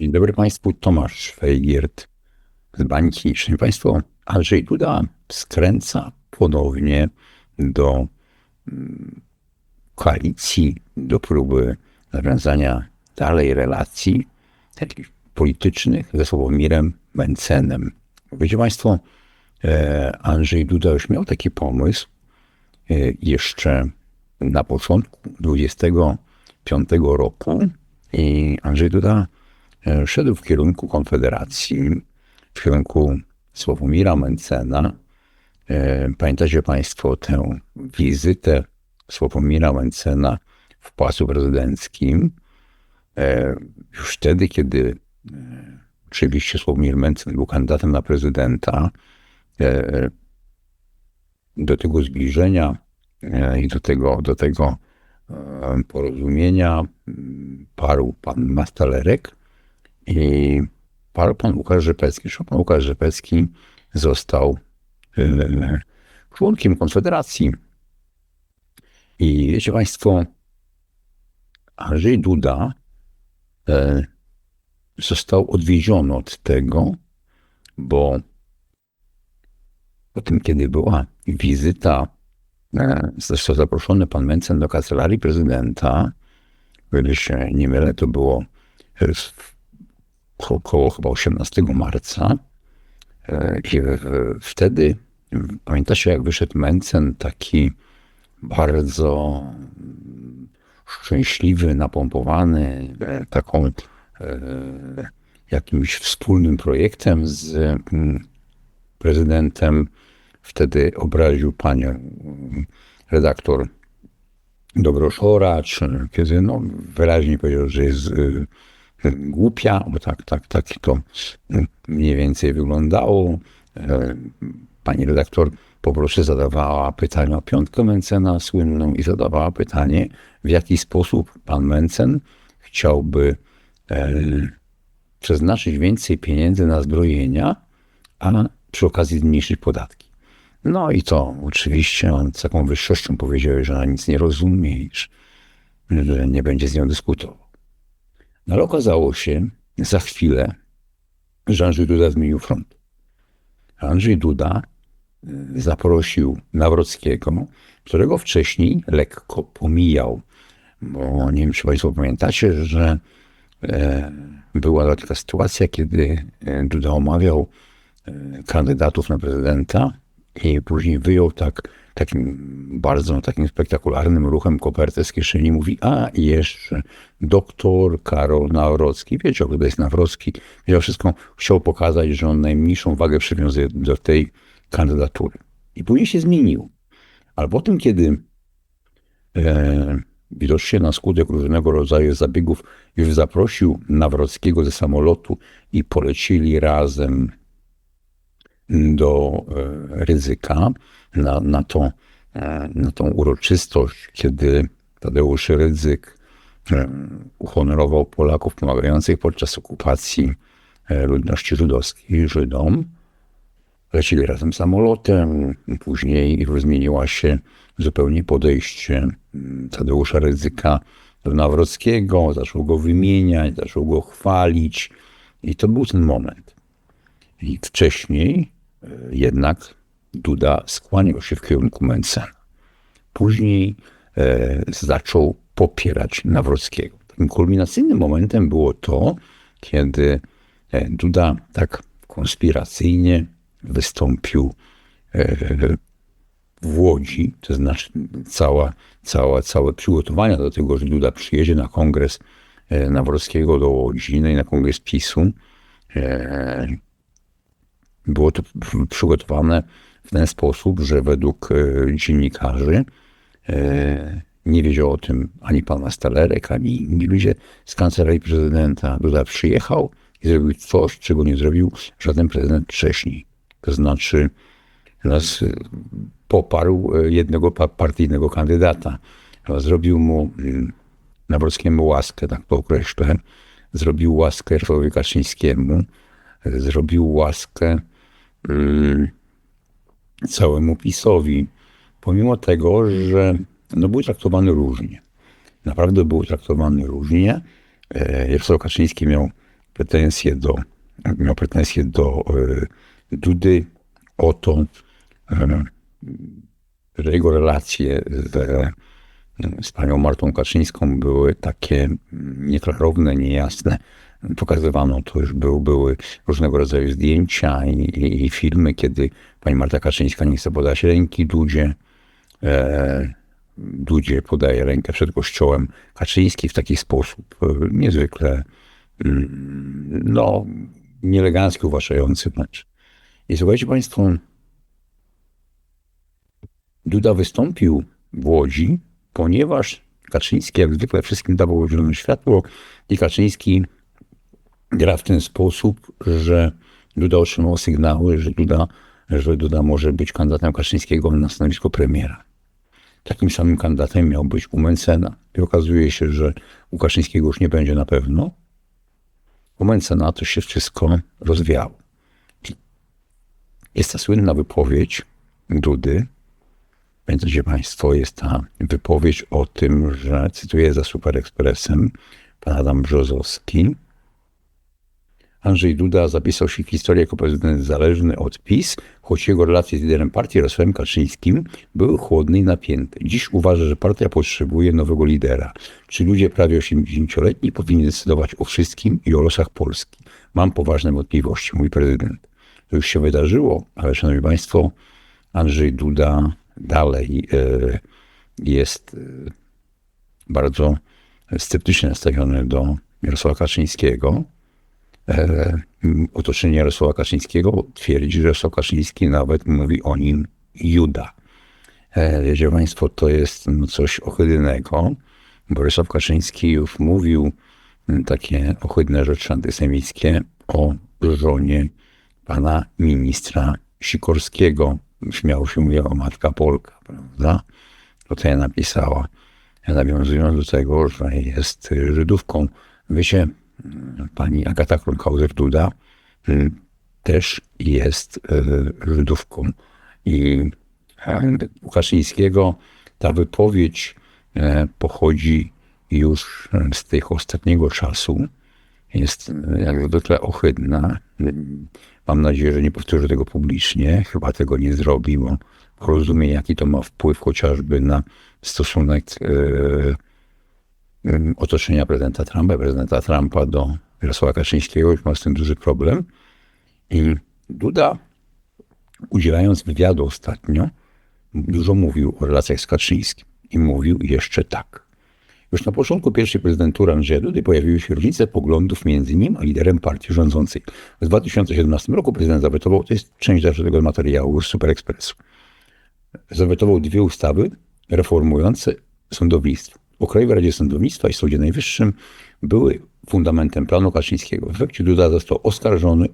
Dzień dobry Państwu, Tomasz Fejgiert z Bańki. Szanowni Państwo, Andrzej Duda skręca ponownie do mm, koalicji, do próby nawiązania dalej relacji takich politycznych ze Sławomirem Mencenem. Wiecie Państwo, e, Andrzej Duda już miał taki pomysł e, jeszcze na początku 25 roku i Andrzej Duda szedł w kierunku Konfederacji, w kierunku Sławomira Mencena. Pamiętacie Państwo tę wizytę Sławomira Mencena w Pałacu Prezydenckim? Już wtedy, kiedy oczywiście Sławomir Mencen był kandydatem na prezydenta, do tego zbliżenia i do tego, do tego porozumienia parł pan Mastalerek i pan Łukasz Rzepecki. Pan Łukasz Rzepecki został członkiem Konfederacji. I wiecie Państwo, Andrzej Duda został odwieziony od tego, bo po tym, kiedy była wizyta, został zaproszony pan Mencen do kancelarii prezydenta, o się nie mylę, to było około chyba 18 marca. I wtedy, pamiętacie, jak wyszedł Mencen, taki bardzo szczęśliwy, napompowany, taką jakimś wspólnym projektem z mm, prezydentem. Wtedy obraził panią redaktor Dobroszora, czy kiedy no, wyraźnie powiedział, że jest głupia, bo tak, tak, tak to mniej więcej wyglądało. E, pani redaktor po prostu zadawała pytania o piątkę Mencena słynną i zadawała pytanie, w jaki sposób pan Mencen chciałby e, przeznaczyć więcej pieniędzy na zbrojenia, a przy okazji zmniejszyć podatki. No i to oczywiście on z taką wyższością powiedział, że ona nic nie rozumie, że nie będzie z nią dyskutował. No ale okazało się za chwilę, że Andrzej Duda zmienił front. Andrzej Duda y, zaprosił Nawrockiego, którego wcześniej lekko pomijał. Bo nie wiem, czy Państwo pamiętacie, że e, była taka sytuacja, kiedy e, Duda omawiał e, kandydatów na prezydenta i później wyjął tak, takim bardzo takim spektakularnym ruchem kopertę z kieszeni. Mówi, a jeszcze doktor Karol Nawrocki. Wiedział, kto jest Nawrocki. Wiedział wszystko. Chciał pokazać, że on najmniejszą wagę przywiązuje do tej kandydatury. I później się zmienił. Ale po tym, kiedy e, widocznie na skutek różnego rodzaju zabiegów już zaprosił Nawrockiego ze samolotu i polecili razem do e, ryzyka, na, na, tą, e, na tą uroczystość, kiedy Tadeusz Rydzyk e, uhonorował Polaków pomagających podczas okupacji ludności żydowskiej Żydom. Lecili razem samolotem, później zmieniła się zupełnie podejście Tadeusza Rydzyka do Nawrockiego, zaczął go wymieniać, zaczął go chwalić i to był ten moment. I wcześniej jednak Duda skłaniał się w kierunku Mencena. Później e, zaczął popierać Nawrockiego. Takim kulminacyjnym momentem było to, kiedy e, Duda tak konspiracyjnie wystąpił e, w Łodzi, to znaczy cała, cała, całe przygotowania do tego, że Duda przyjedzie na kongres e, Nawrockiego do Łodzi, no i na kongres PiSu. Było to przygotowane w ten sposób, że według e, dziennikarzy e, nie wiedział o tym ani pan Mastalerek, ani inni ludzie z kancelarii prezydenta. Duda przyjechał i zrobił coś, czego nie zrobił żaden prezydent wcześniej. To znaczy nas e, poparł jednego partyjnego kandydata. Zrobił mu mm, Nawrockiemu łaskę, tak to określę. Zrobił łaskę Jarosławowi Kaczyńskiemu. Zrobił łaskę całemu PiSowi, pomimo tego, że no, był traktowany różnie. Naprawdę był traktowany różnie. E, Jarosław Kaczyński miał pretensje do, miał pretensje do e, Dudy o to, e, że jego relacje z, z panią Martą Kaczyńską były takie nieklarowne, niejasne. Pokazywano to już był, były różnego rodzaju zdjęcia i, i, i filmy, kiedy pani Marta Kaczyńska nie chce podać ręki Dudzie. E, podaje rękę przed kościołem. Kaczyński w taki sposób e, niezwykle mm, no, nieelegancki uważający mecz. I słuchajcie Państwo, Duda wystąpił w Łodzi, ponieważ Kaczyński jak zwykle wszystkim dawał zielone światło i Kaczyński gra w ten sposób, że Duda otrzymał sygnały, że Duda, że Duda może być kandydatem Kaczyńskiego na stanowisko premiera. Takim samym kandydatem miał być u Mencena. I okazuje się, że u Kaczyńskiego już nie będzie na pewno. U Mencena to się wszystko rozwiało. Jest ta słynna wypowiedź Dudy, Pamiętacie Państwo, jest ta wypowiedź o tym, że, cytuję za Super Expressem, pan Adam Brzozowski, Andrzej Duda zapisał się w historii jako prezydent zależny od PiS, choć jego relacje z liderem partii Jarosławem Kaczyńskim były chłodne i napięte. Dziś uważa, że partia potrzebuje nowego lidera. Czy ludzie prawie 80-letni powinni decydować o wszystkim i o losach Polski? Mam poważne wątpliwości, mój prezydent. To już się wydarzyło, ale szanowni państwo, Andrzej Duda dalej e, jest e, bardzo sceptycznie nastawiony do Jarosława Kaczyńskiego. E, otoczenie Jarosława Kaczyńskiego twierdzi, że Jarosław Kaczyński nawet mówi o nim Juda. Wiecie Państwo, to jest no, coś ohydnego. Borysław Kaczyński już mówił takie ohydne rzeczy antysemickie o żonie pana ministra Sikorskiego, śmiał się mówiła matka Polka, prawda? Ja napisała, nawiązując do tego, że jest Żydówką. Wiecie, pani Agata Kronhauser-Duda y, też jest y, Żydówką. I u ta wypowiedź e, pochodzi już z tego ostatniego czasu. Jest jak zwykle ohydna. Mam nadzieję, że nie powtórzy tego publicznie. Chyba tego nie zrobi, bo rozumie, jaki to ma wpływ chociażby na stosunek otoczenia prezydenta Trumpa, prezydenta Trumpa do Jarosława Kaczyńskiego. Już ma z tym duży problem. I Duda, udzielając wywiadu ostatnio, dużo mówił o relacjach z Kaczyńskim. I mówił jeszcze tak. Już na początku pierwszej prezydentury Andrzeja Dudy pojawiły się różnice poglądów między nim a liderem partii rządzącej. W 2017 roku prezydent zawetował, to jest część tego materiału z Super Expressu, zawetował dwie ustawy reformujące sądownictwo. O Krajowej Radzie Sądownictwa i Sądzie Najwyższym były fundamentem planu Kaczyńskiego. W efekcie Duda został oskarżony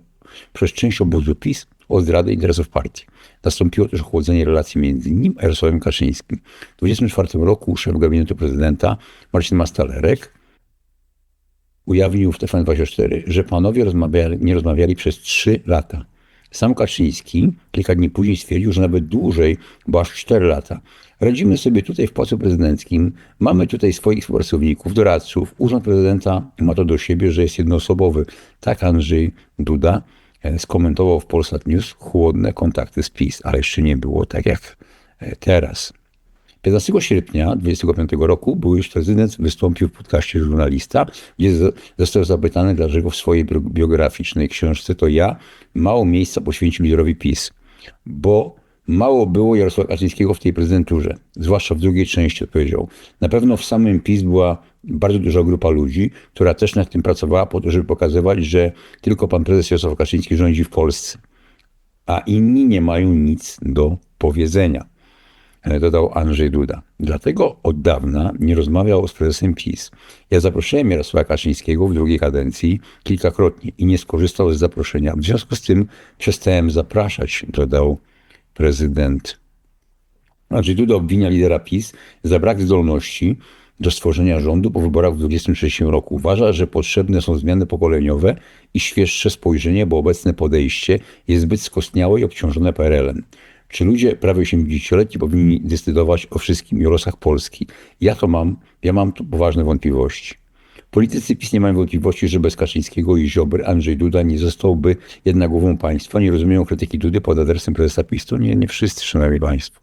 przez część obozu PiS o zdradę interesów partii. Nastąpiło też ochłodzenie relacji między nim a Jarosławem Kaczyńskim. W 1924 roku szef gabinetu prezydenta Marcin Mastalerek ujawnił w TVN24, że panowie rozmawiali, nie rozmawiali przez trzy lata. Sam Kaczyński kilka dni później stwierdził, że nawet dłużej, bo aż cztery lata. Radzimy sobie tutaj w Pałacu Prezydenckim, mamy tutaj swoich współpracowników, doradców. Urząd Prezydenta ma to do siebie, że jest jednoosobowy. Tak Andrzej Duda E, skomentował w Polsat News chłodne kontakty z PiS, ale jeszcze nie było tak jak e, teraz. 15 sierpnia 2025 roku były prezydent wystąpił w podcaście żurnalista, gdzie został zapytany, dlaczego w swojej biograficznej książce to ja mało miejsca poświęcił liderowi PiS. Bo Mało było Jarosława Kaczyńskiego w tej prezydenturze, zwłaszcza w drugiej części, odpowiedział. Na pewno w samym PiS była bardzo duża grupa ludzi, która też nad tym pracowała po to, żeby pokazywać, że tylko pan prezes Jarosław Kaczyński rządzi w Polsce, a inni nie mają nic do powiedzenia. E, dodał Andrzej Duda. Dlatego od dawna nie rozmawiał z prezesem PiS. Ja zaprosiłem Jarosława Kaczyńskiego w drugiej kadencji kilkakrotnie i nie skorzystał z zaproszenia. W związku z tym przestałem zapraszać, dodał prezydent Andrzej Duda obwinia lidera PiS za brak zdolności do stworzenia rządu po wyborach w 2023 roku. Uważa, że potrzebne są zmiany pokoleniowe i świeższe spojrzenie, bo obecne podejście jest zbyt skostniałe i obciążone PRL-em. Czy ludzie prawie 80-letni powinni decydować o wszystkim i o losach Polski? Ja to mam, ja mam tu poważne wątpliwości. Politycy PiS nie mają wątpliwości, że bez Kaczyńskiego i Ziobry Andrzej Duda nie zostałby jednak głową państwa. Nie rozumieją krytyki Dudy pod adresem prezesa PiS. To nie, nie wszyscy, szanowni państwo.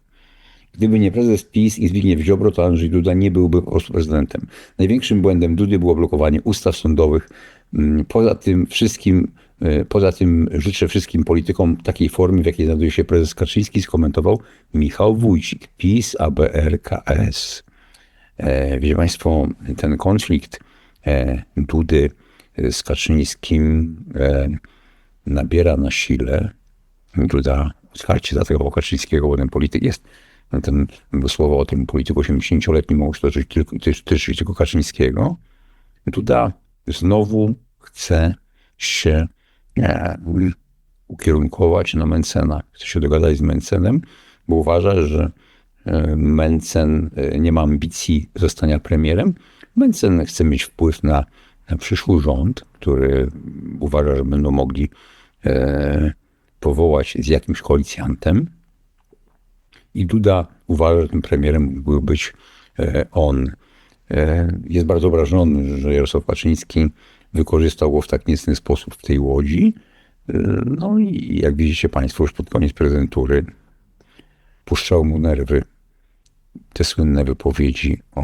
Gdyby nie prezes PiS i Zbigniew Ziobro, to Andrzej Duda nie byłby po prostu prezydentem. Największym błędem Dudy było blokowanie ustaw sądowych. Mm, Poza tym wszystkim, poza tym życzę wszystkim politykom takiej formy, w jakiej znajduje się prezes Kaczyński, skomentował Michał Wójcik, PiS, ABR, KS. E, Wiecie Państwo, ten konflikt e, Dudy z Kaczyńskim e, nabiera na sile. Duda otwarcie zaatakował Kaczyńskiego, bo ten polityk jest, no ten słowo o tym polityku 80-letnim mogło się dotyczyć tylko, tylko Kaczyńskiego. Duda znowu chce się e, ukierunkować na Mencena. Chce się dogadać z Mencenem, bo uważa, że e, Mencen e, nie ma ambicji zostania premierem. Mencen chce mieć wpływ na, na przyszły rząd, który uważa, że będą mogli e, powołać z jakimś koalicjantem. I Duda uważa, że tym premierem mógłby być e, on. E, Jest bardzo obrażony, że Jarosław Kaczyński wykorzystał go w tak niecny sposób w tej łodzi. E, No i jak widzicie Państwo, już pod koniec prezentury puszczał mu nerwy te słynne wypowiedzi o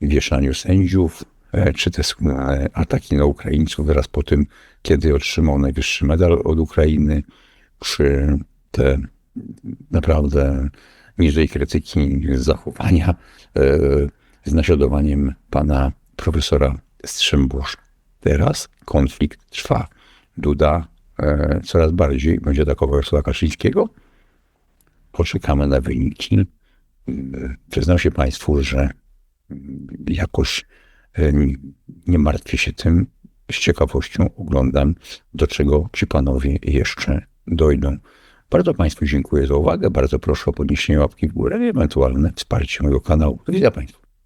wieszaniu sędziów, e, czy te słynne ataki na Ukraińców wraz po tym, kiedy otrzymał najwyższy medal od Ukrainy, czy te naprawdę niżej krytyki zachowania e, z naśladowaniem pana profesora Strzembusza. Teraz konflikt trwa. Duda e, coraz bardziej będzie atakował Jarosława Kaczyńskiego. Poczekamy na wyniki. E, Przyznam się Państwu, że mm, jakoś e, nie martwię się tym. Z ciekawością oglądam, do czego ci panowie jeszcze dojdą. Bardzo Państwu dziękuję za uwagę. Bardzo proszę o podniesienie łapki w górę i ewentualne wsparcie mojego kanału. Do widzenia Państwu.